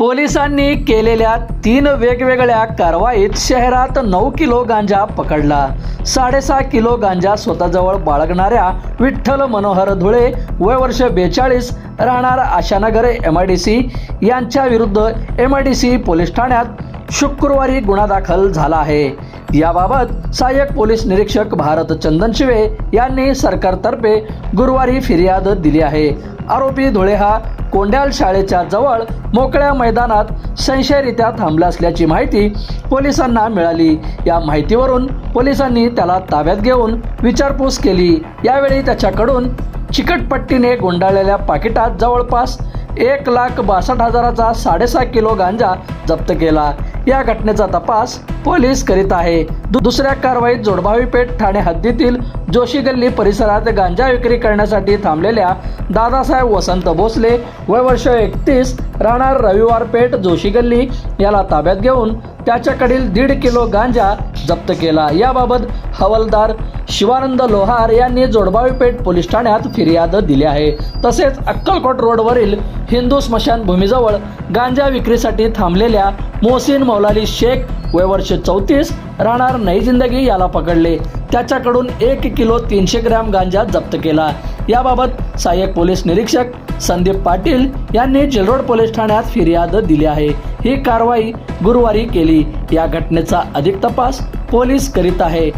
पोलिसांनी केलेल्या तीन वेगवेगळ्या कारवाईत शहरात नऊ किलो गांजा पकडला. साडेसहा किलो गांजा स्वतःजवळ बाळगणाऱ्या विठ्ठल मनोहर धुळे वय वर्ष बेचाळीस राहणार Ashanagar M I D C यांच्या विरुद्ध M I D C police ठाण्यात शुक्रवारी गुन्हा दाखल झाला आहे. याबाबत सहाय्यक पोलीस निरीक्षक भारत चंदन शिवे यांनी सरकारतर्फे गुरुवारी फिर्याद दिली आहे. आरोपी धुळे हा कोंड्याल शाळेच्या जवळ मोकळ्या मैदानात संशयरित्या थांबला असल्याची माहिती पोलिसांना मिळाली. या माहितीवरून पोलिसांनी त्याला ताब्यात घेऊन विचारपूस केली. यावेळी त्याच्याकडून चिकटपट्टीने गुंडाळलेल्या पाकिटात जवळपास एक लाख बासष्ट हजाराचा साडेसहा किलो गांजा जप्त केला. या घटनेचा तपास पोलीस करीत आहे. दु- दुसऱ्या कारवाईत जोडभावी पेठ ठाणे हद्दीतील जोशी गल्ली परिसरात गांजा विक्री करण्यासाठी थांबलेल्या दादासाहेब वसंत भोसले वय वर्ष एकतीस राहणार रविवार पेठ जोशी गल्ली याला ताब्यात घेऊन त्याच्याकडील दीड किलो गांजा जप्त केला. याबाबत हवालदार शिवानंद लोहार यांनी जोडबावी पेठ पोलीस ठाण्यात फिर्याद दिली आहे. तसेच अक्कलकोट रोडवरील हिंदू स्मशानभूमीजवळ गांजा विक्रीसाठी थांबलेल्या मोहसिन मौलाली शेख वय वर्ष चौतीस राहणार नई जिंदगी याला पकडले. त्याच्याकडून एक किलो तीनशे ग्रॅम गांजा जप्त केला. याबाबत सहाय्यक पोलीस निरीक्षक संदीप पाटील यांनी जिलरोड पोलीस ठाण्यात फिर्याद दिली आहे. ही कारवाई गुरुवारी केली. या घटनेचा अधिक तपास पोलीस करीत आहे.